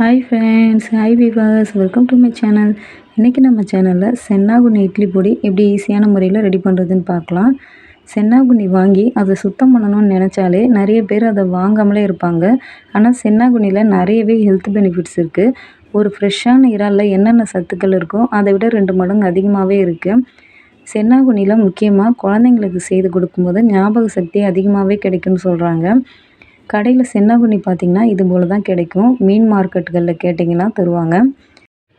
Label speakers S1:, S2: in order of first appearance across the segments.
S1: Hi friends hi viewers welcome to my channel இன்றைக்கி நம்ம சேனலில் சென்னாகுண்ணி இட்லி பொடி எப்படி ஈஸியான முறையில் ரெடி பண்ணுறதுன்னு பார்க்கலாம். சென்னாகுண்ணி வாங்கி அதை சுத்தம் பண்ணணும்னு நினச்சாலே நிறைய பேர் அதை வாங்காமலே இருப்பாங்க. ஆனால் சென்னாகுண்ணியில் நிறையவே ஹெல்த் பெனிஃபிட்ஸ் இருக்குது ஒரு ஃப்ரெஷ்ஷான இறாலில் என்னென்ன சத்துக்கள் இருக்கோ அதை விட ரெண்டு மடங்கு அதிகமாகவே இருக்குது சென்னாகுண்ணியில் முக்கியமாக குழந்தைங்களுக்கு செய்து கொடுக்கும்போது ஞாபக சக்தி அதிகமாகவே கிடைக்கும்னு சொல்கிறாங்க கடையில் சென்னாகுண்ணி பார்த்திங்கன்னா இது போல் தான் கிடைக்கும். மீன் மார்க்கெட்டுகளில் கேட்டிங்கன்னா தருவாங்க.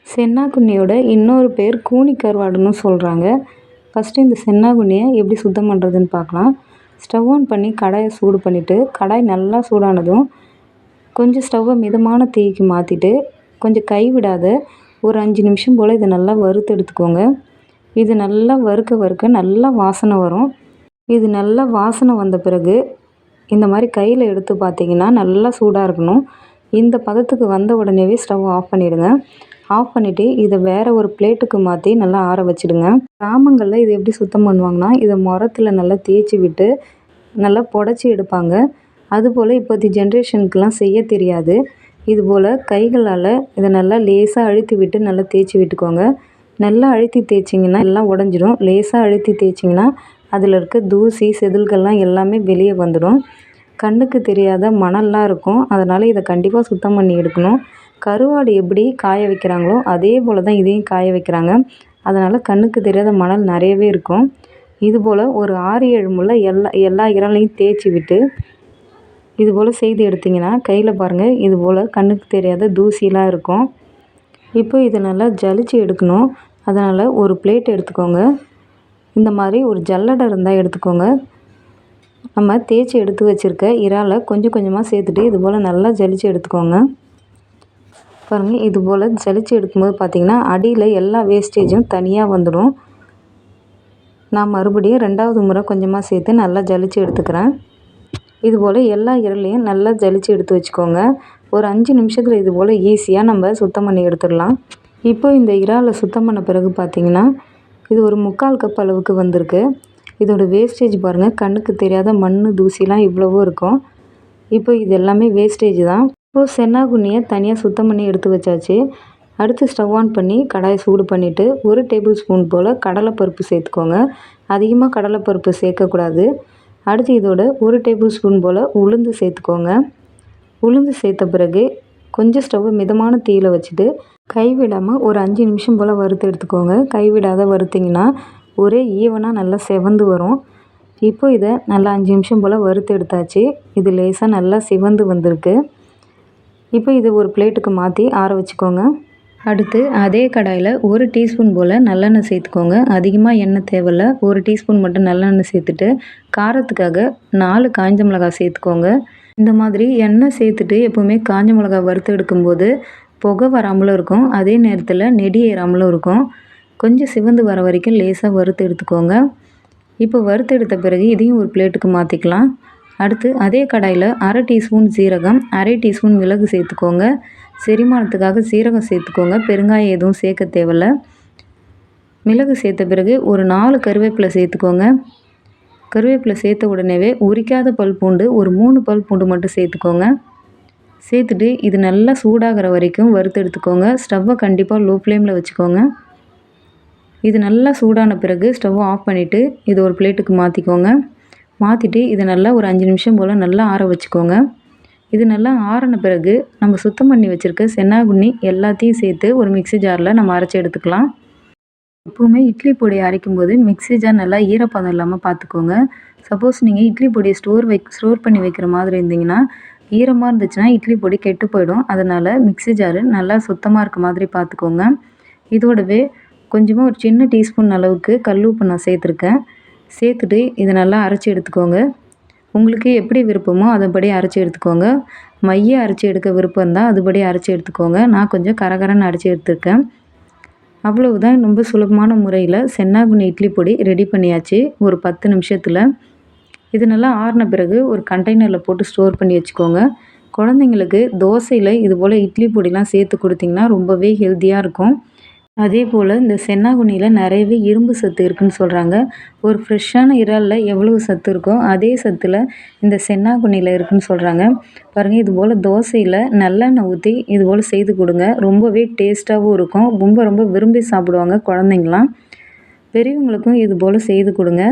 S1: சென்னாகுண்ணியோட இன்னொரு பேர் கூனி கருவாடுன்னு சொல்கிறாங்க ஃபஸ்ட்டு இந்த சென்னாகுண்ணியை எப்படி சுத்தம் பண்ணுறதுன்னு பார்க்கலாம் ஸ்டவ் ஆன் பண்ணி கடாயை சூடு பண்ணிவிட்டு கடாய் நல்லா சூடானதும் கொஞ்சம் ஸ்டவ்வை மிதமான தீக்கு மாற்றிட்டு கொஞ்சம் கைவிடாத ஒரு அஞ்சு நிமிஷம் போல் இதை நல்லா வறுத்து எடுத்துக்கோங்க. இது நல்லா வறுக்க வறுக்க நல்லா வாசனை வரும். இது நல்லா வாசனை வந்த பிறகு இந்த மாதிரி கையில் எடுத்து பார்த்தீங்கன்னா நல்லா சூடாக இருக்கணும். இந்த பதத்துக்கு வந்த உடனேவே ஸ்டவ் ஆஃப் பண்ணிவிடுங்க ஆஃப் பண்ணிவிட்டு இதை வேறு ஒரு பிளேட்டுக்கு மாற்றி நல்லா ஆற வச்சுடுங்க. கிராமங்களில் இது எப்படி சுத்தம் பண்ணுவாங்கன்னா இதை முரத்தில் நல்லா தேய்ச்சி விட்டு நல்லா புடச்சி எடுப்பாங்க. அதுபோல் இப்போதைய ஜென்ரேஷனுக்கெலாம் செய்ய தெரியாது. இதுபோல் கைகளால் இதை நல்லா லேசாக அழுத்தி விட்டு நல்லா தேய்ச்சி விட்டுக்கோங்க. நல்லா அழுத்தி தேய்ச்சிங்கன்னா எல்லாம் உடஞ்சிடும். லேசாக அழுத்தி தேய்ச்சிங்கன்னா அதில் இருக்க தூசி செதில்கள்லாம் எல்லாமே வெளியே வந்துடும். கண்ணுக்கு தெரியாத மணல்லாம் இருக்கும். அதனால் இதை கண்டிப்பாக சுத்தம் பண்ணி எடுக்கணும். கருவாடு எப்படி காய வைக்கிறாங்களோ அதே போல் தான் இதையும் காய வைக்கிறாங்க. அதனால் கண்ணுக்கு தெரியாத மணல் நிறையவே இருக்கும். இதுபோல் ஒரு ஆறு ஏழு முள்ள எல்லா எல்லா இறாலையும் தேய்ச்சி விட்டு இதுபோல் செய்து எடுத்திங்கன்னா கையில் பாருங்கள் இதுபோல் கண்ணுக்கு தெரியாத தூசிலாம் இருக்கும். இப்போ இதை நல்லா ஜலிச்சு எடுக்கணும். அதனால் ஒரு பிளேட் எடுத்துக்கோங்க. இந்த மாதிரி ஒரு ஜல்லடை இருந்தால் எடுத்துக்கோங்க. நம்ம தேய்ச்சி எடுத்து வச்சுருக்க இறாலை கொஞ்சம் கொஞ்சமாக சேர்த்துட்டு இது போல் நல்லா ஜலிச்சு எடுத்துக்கோங்க. பாருங்கள் இது போல் ஜலிச்சு எடுக்கும்போது பார்த்திங்கன்னா அடியில் எல்லா வேஸ்டேஜும் தனியாக வந்துடும். நான் மறுபடியும் ரெண்டாவது முறை கொஞ்சமாக சேர்த்து நல்லா ஜலிச்சு எடுத்துக்கிறேன். இது போல் எல்லா இறலையும் நல்லா ஜலிச்சு எடுத்து வச்சுக்கோங்க. ஒரு அஞ்சு நிமிஷத்தில் இது போல் ஈஸியாக நம்ம சுத்தம் பண்ணி எடுத்துடலாம். இப்போ இந்த இறாலை சுத்தம் பண்ண பிறகு பார்த்திங்கன்னா இது ஒரு முக்கால் கப் அளவுக்கு வந்திருக்கு. இதோட வேஸ்டேஜ் பாருங்கள் கண்ணுக்கு தெரியாத மண் தூசிலாம் இவ்வளவோ இருக்கும். இப்போ இது எல்லாமே வேஸ்டேஜ் தான். இப்போது சென்னாகுண்ணியை தனியாக சுத்தம் பண்ணி எடுத்து வச்சாச்சு. அடுத்து ஸ்டவ் ஆன் பண்ணி கடாயை சூடு பண்ணிவிட்டு ஒரு டேபிள் ஸ்பூன் போல் கடலைப்பருப்பு சேர்த்துக்கோங்க. அதிகமாக கடலைப்பருப்பு சேர்க்கக்கூடாது. அடுத்து இதோட ஒரு டேபிள் ஸ்பூன் போல் உளுந்து சேர்த்துக்கோங்க. உளுந்து சேர்த்த பிறகு கொஞ்சம் ஸ்டவ்வை மிதமான தீயில் வச்சுட்டு கைவிடாமல் ஒரு அஞ்சு நிமிஷம் போல் வறுத்து எடுத்துக்கோங்க. கைவிடாத வறுத்திங்கன்னா ஒரே ஈவனாக நல்லா செவந்து வரும். இப்போ இதை நல்லா அஞ்சு நிமிஷம் போல் வறுத்து எடுத்தாச்சு. இது லேசாக நல்லா சிவந்து வந்திருக்கு. இப்போ இதை ஒரு பிளேட்டுக்கு மாற்றி ஆற வச்சுக்கோங்க. அடுத்து அதே கடாயில் ஒரு டீஸ்பூன் போல் நல்லெண்ணெய் சேர்த்துக்கோங்க. அதிகமாக எண்ணெய் தேவையில்ல. ஒரு டீஸ்பூன் மட்டும் நல்லெண்ணெய் சேர்த்துட்டு காரத்துக்காக நாலு காய்ஞ்ச மிளகாய் சேர்த்துக்கோங்க. இந்த மாதிரி எண்ணெய் சேர்த்துட்டு எப்போவுமே காஞ்ச மிளகாய் வறுத்து எடுக்கும்போது புகை வராமலும் இருக்கும். அதே நேரத்தில் நெடி ஏறாமலும் இருக்கும். கொஞ்சம் சிவந்து வர வரைக்கும் லேசாக வறுத்து எடுத்துக்கோங்க. இப்போ வறுத்து எடுத்த பிறகு இதையும் ஒரு பிளேட்டுக்கு மாற்றிக்கலாம் அடுத்து அதே கடாயில் அரை டீஸ்பூன் சீரகம் அரை டீஸ்பூன் மிளகு சேர்த்துக்கோங்க. செரிமானத்துக்காக சீரகம் சேர்த்துக்கோங்க. பெருங்காயம் எதுவும் சேர்க்க தேவையில்ல. மிளகு சேர்த்த பிறகு ஒரு நாலு கருவேப்பிலை சேர்த்துக்கோங்க. கருவேப்பிலை சேர்த்த உடனேவே உரிக்காத பல் பூண்டு ஒரு மூணு பல் பூண்டு மட்டும் சேர்த்துக்கோங்க. சேர்த்துட்டு இது நல்லா சூடாகிற வரைக்கும் வறுத்து எடுத்துக்கோங்க. ஸ்டவ்வை கண்டிப்பாக லோ ஃப்ளேமில் வச்சுக்கோங்க. இது நல்லா சூடான பிறகு ஸ்டவ்வை ஆஃப் பண்ணிவிட்டு இது ஒரு பிளேட்டுக்கு மாற்றிக்கோங்க மாற்றிட்டு இதை நல்லா ஒரு அஞ்சு நிமிஷம் போல் நல்லா ஆற வச்சுக்கோங்க. இது நல்லா ஆறின பிறகு நம்ம சுத்தம் பண்ணி வச்சுருக்க சென்னாகுண்ணி எல்லாத்தையும் சேர்த்து ஒரு மிக்சி ஜாரில் நம்ம அரைச்சி எடுத்துக்கலாம். எப்போவுமே இட்லி பொடி அரைக்கும் போது மிக்சி ஜார் நல்லா ஈரப்பதம் இல்லாமல் பார்த்துக்கோங்க சப்போஸ் நீங்கள் இட்லி பொடியை ஸ்டோர் வை ஸ்டோர் பண்ணி வைக்கிற மாதிரி இருந்தீங்கன்னா ஈரமாக இருந்துச்சுன்னா இட்லி பொடி கெட்டு போயிடும். அதனால் மிக்சி ஜாரு நல்லா சுத்தமாக இருக்க மாதிரி பார்த்துக்கோங்க இதோடவே கொஞ்சமாக ஒரு சின்ன டீஸ்பூன் அளவுக்கு கல் உப்பு நான் சேர்த்துருக்கேன். சேர்த்துட்டு இதை நல்லா அரைச்சி எடுத்துக்கோங்க. உங்களுக்கு எப்படி விருப்பமோ அதன்படி அரைச்சி எடுத்துக்கோங்க. மைய அரைச்சி எடுக்க விருப்பம் இருந்தால் அதுபடி அரைச்சி எடுத்துக்கோங்க. நான் கொஞ்சம் கரகரன்னு அரைச்சி எடுத்துருக்கேன். அவ்வளவுதான். ரொம்ப சுலபமான முறையில் சென்னாகுனி இட்லி பொடி ரெடி பண்ணியாச்சு. ஒரு பத்து நிமிஷத்தில். இது நல்லா ஆறின பிறகு ஒரு கண்டெய்னரில் போட்டு ஸ்டோர் பண்ணி வச்சுக்கோங்க. குழந்தைங்களுக்கு தோசையில் இது போல் இட்லி பொடிலாம் சேர்த்து கொடுத்திங்கன்னா ரொம்பவே ஹெல்த்தியாக இருக்கும். அதே போல் இந்த சென்னாகுனியில் நிறையவே இரும்பு சத்து இருக்குன்னு சொல்கிறாங்க ஒரு ஃப்ரெஷ்ஷான இறாலில் எவ்வளவு சத்து இருக்கோ அதே சத்தில் இந்த சென்னாகுனியில் இருக்குதுன்னு சொல்கிறாங்க பாருங்கள் இது போல் தோசையில் நல்லெண்ணெய் ஊற்றி இது போல் செய்து கொடுங்க. ரொம்பவே டேஸ்ட்டாகவும் இருக்கும். ரொம்ப ரொம்ப விரும்பி சாப்பிடுவாங்க குழந்தைங்களாம். பெரியவங்களுக்கும் இது போல் செய்து கொடுங்க.